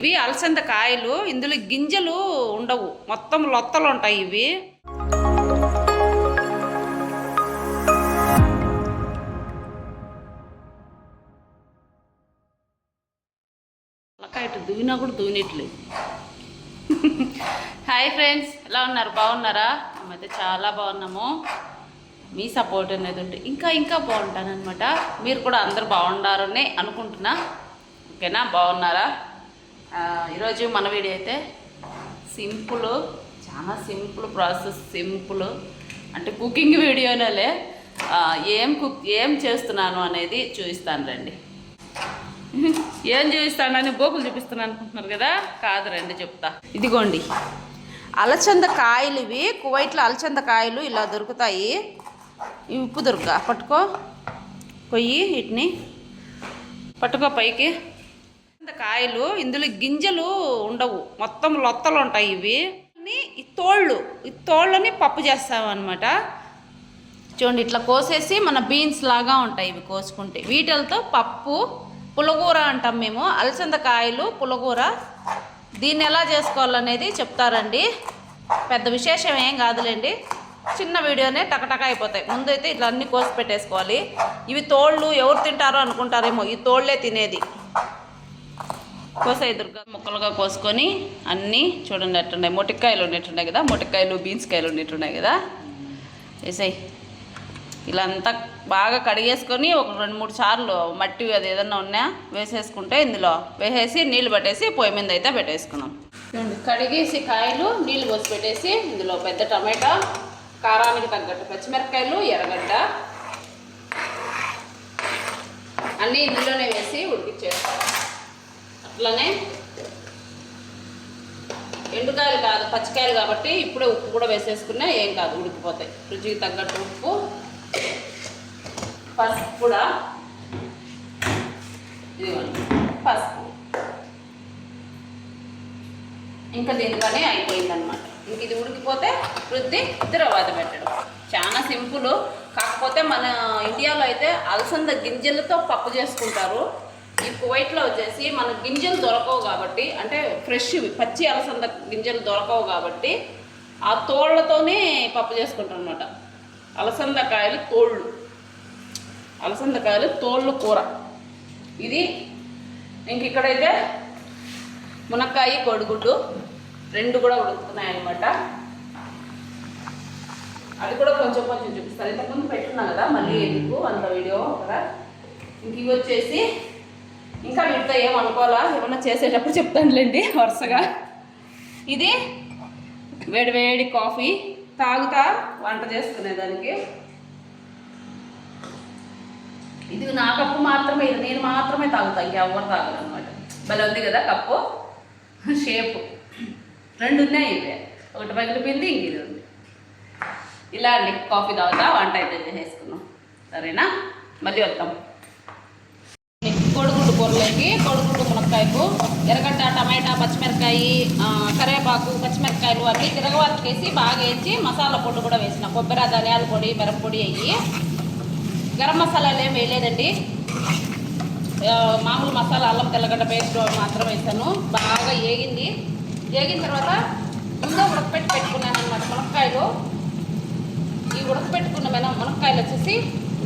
ఇవి అలసంద కాయలు ఇందులో గింజలు ఉండవు. మొత్తం లొత్తలు ఉంటాయి ఇవి. ఇటు దువ్వినా కూడా దువ్వినట్లేదు హాయ్ ఫ్రెండ్స్ ఎలా ఉన్నారు? బాగున్నారా? మేమైతే చాలా బాగున్నాము. మీ సపోర్ట్ అనేది ఉంటే ఇంకా ఇంకా బాగుంటానన్నమాట. మీరు కూడా అందరు బాగుండారని అనుకుంటున్నా. ఓకేనా? బాగున్నారా? ఈరోజు మన వీడియో అయితే సింపుల్ చాలా సింపుల్ ప్రాసెస్ సింపుల్. అంటే కుకింగ్ వీడియోనే ఏం కుక్ ఏం చేస్తున్నాను అనేది చూపిస్తాను రండి. ఏం చూపిస్తానని బోకులు చూపిస్తాను అనుకుంటున్నారు కదా? కాదు రండి చెప్తా. ఇదిగోండి. అలచంద కాయలు ఇవి కువైట్లో అలచంద కాయలు ఇలా దొరుకుతాయి. ఇవి ఉప్పు దొరుకుగా పట్టుకో. కొయ్యి వీటిని. పట్టుకో పైకి. కాయలు ఇందులో గింజలు ఉండవు. మొత్తం లొత్తలు ఉంటాయి ఇవి. ఈ తోళ్ళు ఈ తోళ్ళని పప్పు చేస్తామన్నమాట చూడండి ఇట్లా కోసేసి మన బీన్స్ లాగా ఉంటాయి ఇవి కోసుకుంటే. వీటితో పప్పు పులగూర అంటాం మేము. అలసంద కాయలు పులగూర. దీన్ని ఎలా చేసుకోవాలనేది చెప్తారండి. పెద్ద విశేషం ఏం కాదులేండి. చిన్న వీడియోనే టకటక అయిపోతాయి. ముందైతే ఇట్లా అన్నీ కోసి పెట్టేసుకోవాలి. ఇవి తోళ్ళు ఎవరు తింటారో అనుకుంటారేమో. ఈ తోళ్ళే తినేది. కోసాయి దుర్గా ముక్కలుగా కోసుకొని అన్నీ చూడండి ఎట్టున్నాయి మొటిక్కాయలు ఉండేట్టున్నాయి కదా మొటిక్కాయలు బీన్స్ కాయలు ఉండేట్టున్నాయి కదా. వేసాయి ఇలా అంతా బాగా కడిగేసుకొని ఒక రెండు మూడు సార్లు మట్టి అది ఏదన్నా ఉన్నా వేసేసుకుంటే ఇందులో వేసేసి నీళ్ళు పట్టేసి పొయ్యి మీద అయితే పెట్టేసుకున్నాం. కడిగేసి కాయలు నీళ్ళు పోసి పెట్టేసి ఇందులో పెద్ద టమాటా కారానికి తగ్గట్టు పచ్చిమిరపకాయలు ఎర్రగడ్డ అన్నీ ఇందులోనే వేసి ఉడికిచ్చేస్తాం. అట్లనే ఎండుకాయలు కాదు పచ్చికాయలు కాబట్టి ఇప్పుడే ఉప్పు కూడా వేసేసుకున్నా ఏం కాదు ఉడికిపోతాయి. రుచికి తగ్గట్టు ఉప్పు పసుపు కూడా. ఇదిగోండి పసుపు. ఇంకా దీనికనే అయిపోయిందనమాట ఇంక ఇది ఉడికిపోతే వృద్ధి తర్వాత పెట్టడం. చాలా సింపుల్. కాకపోతే మన ఇండియాలో అయితే అలసంద గింజలతో పప్పు చేసుకుంటారు. ఈ కువైట్లో వచ్చేసి మన గింజలు దొరకవు కాబట్టి అంటే ఫ్రెష్ పచ్చి అలసంద గింజలు దొరకవు కాబట్టి ఆ తోళ్ళతోనే పప్పు చేసుకుంటాం అనమాట అలసంద కాయలు తోళ్ళు అలసంద కాయలు తోళ్ళు కూర. ఇది ఇంక ఇక్కడైతే మునక్కాయ కొడుగుడ్డు రెండు కూడా ఉడుకుతున్నాయి అనమాట అది కూడా కొంచెం కొంచెం చూపిస్తారు ఇంతకుముందు పెట్టున్నా కదా మళ్ళీ ఎందుకు? అంత వీడియో కదా. ఇంక ఇవి వచ్చేసి ఇంకా మిగతా ఏం అనుకోవాలా? ఏమన్నా చేసేటప్పుడు చెప్తానులేండి వరుసగా. ఇది వేడివేడి కాఫీ. తాగుతా వంట చేసుకునేదానికి ఇది నా కప్పు మాత్రమే ఇది నేను మాత్రమే తాగుతా ఇంకెవరు తాగదు అనమాట భలే ఉంది కదా కప్పు? షేప్. రెండు ఉన్నాయి ఇవే. ఒకటి పగిలిపోయింది ఇంక ఇది ఉంది. ఇలా అండి కాఫీ తాగుతా వంట అయితే చేసేసుకున్నాం సరేనా? మళ్ళీ వద్దాం. కూరలోకి కోడిగుడ్డు మునక్కాయకు ఎర్రగడ్డ టమాటా పచ్చిమిరకాయ కరివేపాకు పచ్చిమిరకాయలు అన్నీ తిరగవాతకేసి బాగా వేసి మసాలా పొడి కూడా వేసిన. కొబ్బరి ధనియాల పొడి మిరప్పొడి అయ్యి. గరం మసాలాలు ఏం వేయలేదండి. మామూలు మసాలా అల్లం తెల్లగడ్డ పేస్ట్ మాత్రం వేసాను. బాగా ఏగింది. ఏగిన తర్వాత ముందే ఉడకపెట్టి పెట్టుకున్నాను అనమాట మునక్కాయలు. ఈ ఉడకపెట్టుకున్న మన మునక్కాయలు వచ్చేసి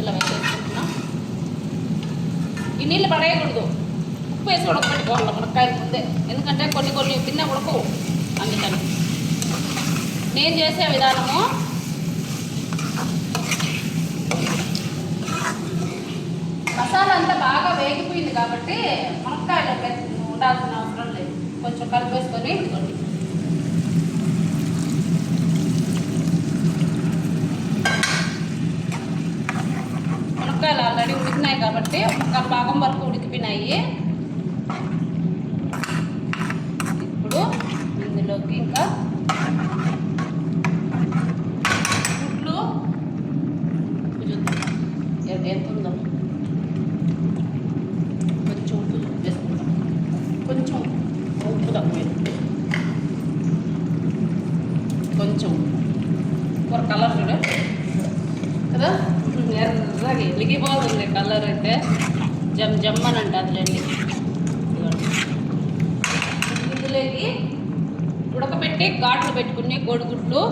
ఇలా వేసేసుకుంటున్నాం ఈ నీళ్ళు పడేయకూడదు. ఉప్పు వేసి ఉడకపెట్టుకోవాలి మునక్కాయలు ముందే. ఎందుకంటే కొన్ని కొన్ని తిన్న ఉడకవు. అందుకని. నేను చేసే విధానము మసాలా అంతా బాగా వేగిపోయింది కాబట్టి మునక్కాయలు ఉండాల్సిన అవసరం లేదు. కొంచెం కలిపేసుకొని ఇదిగోండి మునక్కాయలు ఆల్రెడీ ఉడికినాయి కాబట్టి ఒక భాగం వరకు ఉడికిపోయినాయి ఇప్పుడు ఇందులోకి ఇంకా గుడ్లు చూద్దాం ఎంత ఎంత ఉందో కొంచెం ఉప్పు వేసుకుందాం కొంచెం ఉప్పు తక్కువ కొంచెం కూర కలర్ చూడ కదా ఎర్రగా వెలిగిపోతుంది కలర్ అయితే జమ్ జమ్ అని అంటుందిలేండి. ఇందులోకి ఉడకబెట్టి ఘాట్లు పెట్టుకునే కోడిగుడ్లు.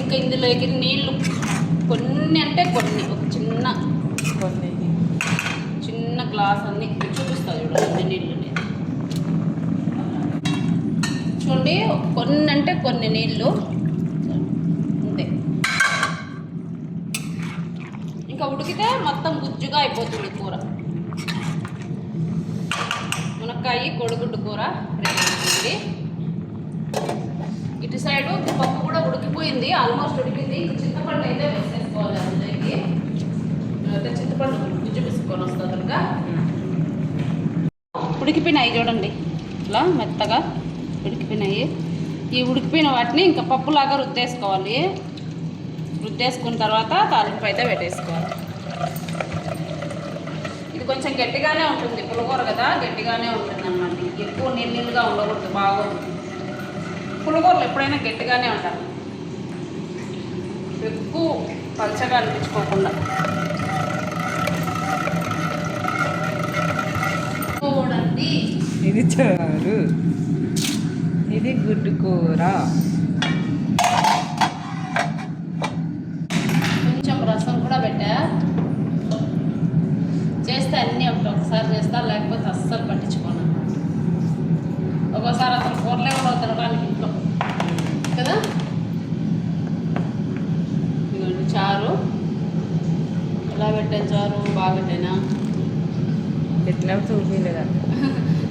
ఇంకా ఇందులోకి నీళ్ళు కొన్ని అంటే కొన్ని ఒక చిన్న కొన్ని. చిన్న గ్లాస్ అన్ని చూపిస్తా చూడండి నీళ్ళు చూడండి కొన్ని అంటే కొన్ని నీళ్ళు అంతే ఇంకా ఉడికితే మొత్తం గుజ్జుగా అయిపోతుంది కూర. మునక్కాయ కొడుగుడ్డు కూర రెడీ అయిపోయింది. ఇటు సైడు పప్పు కూడా ఉడికిపోయింది ఆల్మోస్ట్ ఉడికింది. చింతపండు అయితే వేసేసుకోవాలి అందులోకి అయితే చింతపండు గుజ్జు వేసుకొని వస్తుంది కనుక ఉడికిపోయినాయి చూడండి. ఇట్లా మెత్తగా ఉడికిపోయినాయి. ఈ ఉడికిపోయిన వాటిని ఇంకా పప్పులాగా రుద్దేసుకోవాలి. రుద్దేసుకున్న తర్వాత తాలింపు అయితే పెట్టేసుకోవాలి. ఇది కొంచెం గట్టిగానే ఉంటుంది పులగూర కదా గట్టిగానే ఉంటుంది అన్నమాట ఎక్కువ నీళ్ళు నీళ్ళుగా ఉండకూడదు బాగోదు. పులగూరలు ఎప్పుడైనా గట్టిగానే ఉండాలి ఎక్కువ పలచగా అనిపించుకోకుండా. చూడండి. ఇది చారు. ఇది గుడ్డు కూర కొంచెం రసం కూడా పెట్టా చేస్తే అన్నీ ఒకటి ఒకసారి చేస్తా లేకపోతే అస్సలు పట్టించుకోను ఒక్కోసారి అసలు కూరలే కూడా తినడానికి ఇంట్లో కదా ఇదిగోండి చారు ఎలా పెట్టాను చారు బాగా పెట్టానా? ఎట్లా చూపించలేదు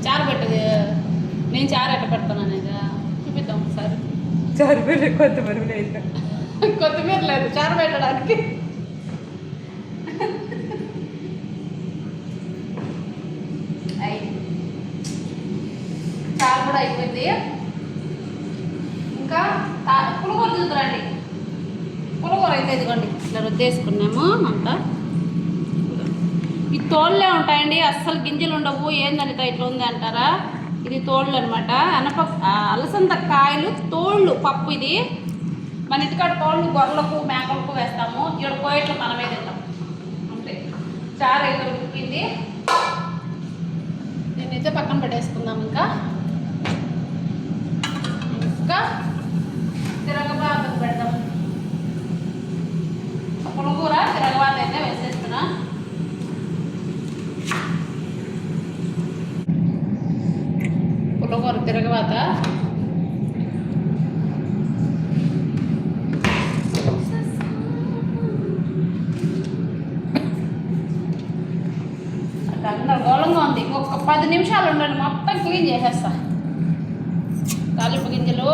చారు పెట్టదు. నేను చారు ఎట్ట పెడతాను చూపిద్దాం ఒకసారి. చారు పేరు కొత్తమరి లేదు. కొత్తిమీర లేదు చారు పెట్టడానికి. చారు కూడా అయిపోయింది. ఇంకా పులిహోర చూద్దురండి. పులిహోర అయితే ఇదిగోండి ఇట్లా రుద్దేసుకున్నాము అంతా. తోళ్ళే ఉంటాయండి అస్సలు గింజలు ఉండవు. ఏందనిత ఇట్లా ఉంది అంటారా? ఇది తోళ్ళు అనమాట అనప అలసంద కాయలు తోళ్ళు పప్పు ఇది. మన ఇంటికాడ తోళ్ళు గొర్రెలకు మేకలకు వేస్తాము. ఇక్కడ కోయట్లు మనమే తింటాం. అంతే. చారు అయితే ఉక్కింది నేనైతే పక్కన పెట్టేసుకుందాం ఇంకా. ఇంకా పులగూర తిరగబాత గందరగోళంగా ఉంది ఇంకొక పది నిమిషాలు ఉండండి మొత్తం క్లీన్ చేసేస్తా తాలింపు గింజలు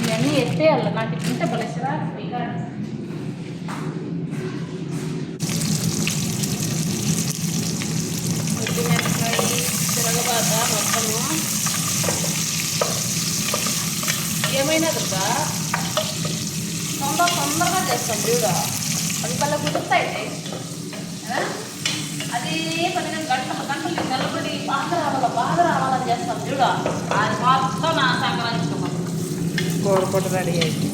ఇవన్నీ ఎత్తేయాలి నాకు తింటే పలేసరా తిరగబాత మొత్తము. ఏమైనా దుర్గా? తొందర తొందరగా చేస్తాం చూడ అది పళ్ళ కుదురుతాయి కదా? అది పదిహేను గంటల గంటలు నిలబడి బాగా రావాలా బాగా రావాలని చేస్తాం చూడ అది మొత్తం నా సంక్రాంతికి కూర పొట్ట రెడీ అయింది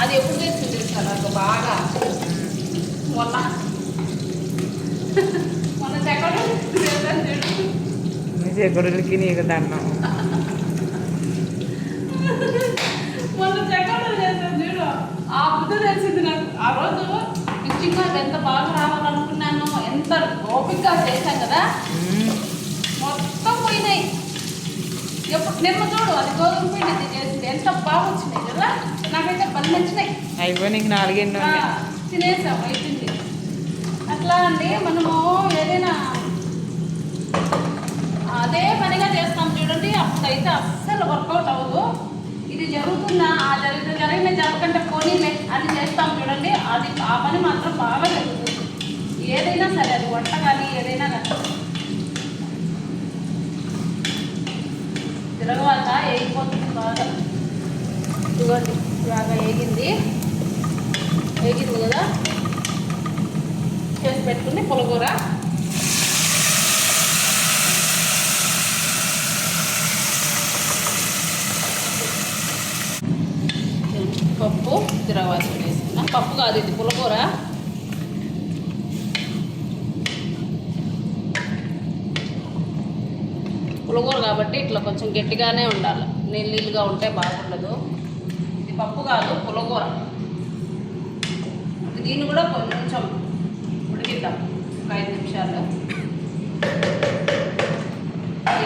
అది ఎప్పుడు తెలుసు నాకు బాగా? మొన్న. మీ చెగుడులకి నీకు దండం. ఆ బుద్ధి తెలిసింది నాకు. ఆ రోజు నిజంగా ఎంత బాగా రావాలనుకున్నాను ఎంత ఓపికగా చేశాను కదా. మొత్తం పోయినాయి. ఎప్పుడు నిన్న చూడు అది గోధుమ పిండి చేసింది. ఎంత బాగా వచ్చినాయి కదా. నాకైతే పని నచ్చినాయి. అయిపోయి నీకు నాలుగెన్నో ఆ, తినేసాం అయిపోయింది. అట్లా అండి మనము ఏదైనా అదే పనిగా చేస్తాం చూడండి. అప్పుడైతే అస్సలు వర్కౌట్ అవ్వదు. ఇది జరుగుతుందా ఆ జరిగిన జరిగిన జరగకుండా పోనీలే అని చేస్తాం చూడండి. అది ఆ పని మాత్రం బాగా జరుగుతుంది. ఏదైనా సరే అది వంట కానీ ఏదైనా కానీ. తిరగవాత వేగిపోతుంది బాగా ఇదిగోండి బాగా వేగింది వేగింది కదా? చేసి పెట్టుకుని పులగూర. పప్పు కాదు ఇది పులకూర పులకూర కాబట్టి ఇట్లా కొంచెం గట్టిగానే ఉండాలి. నీళ్ళు నీళ్ళుగా ఉంటే బాగుండదు. ఇది పప్పు కాదు పులకూర దీన్ని కూడా కొంచెం ఉడికిద్దాం. ఒక ఐదు నిమిషాలు.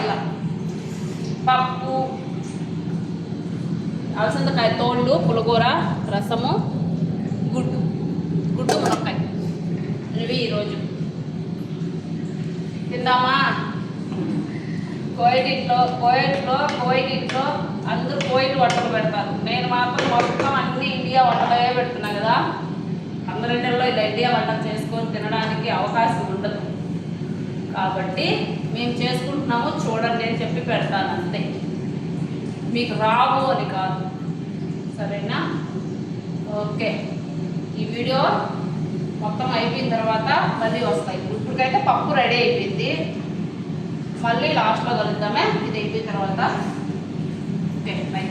ఇలా. పప్పు అలసందకాయ తోళ్ళు పులగూర రసము. గుడ్డు. గుడ్డు మునక్కాయ. ఇవి ఈరోజు. తిందామా? కోయిట్ కోయిట్లో కోయిట్ అందరూ కోయిట్ వంటలు పెడతారు. నేను మాత్రం మొత్తం అన్ని ఇండియా వంటలే పెడుతున్నా కదా. అందరింటిలో ఇలా ఇండియా వంటలు చేసుకొని తినడానికి అవకాశం ఉండదు. కాబట్టి మేము చేసుకుంటున్నాము చూడండి అని చెప్పి పెడతాను అంతే. మీకు రావు అని కాదు. సరేనా? ఓకే. ఈ వీడియో మొత్తం అయిపోయిన తర్వాత మళ్ళీ వస్తాయి. ఇప్పటికైతే పప్పు రెడీ అయిపోయింది. మళ్ళీ లాస్ట్లో కలుద్దామే. ఇది అయిపోయిన తర్వాత. Okay by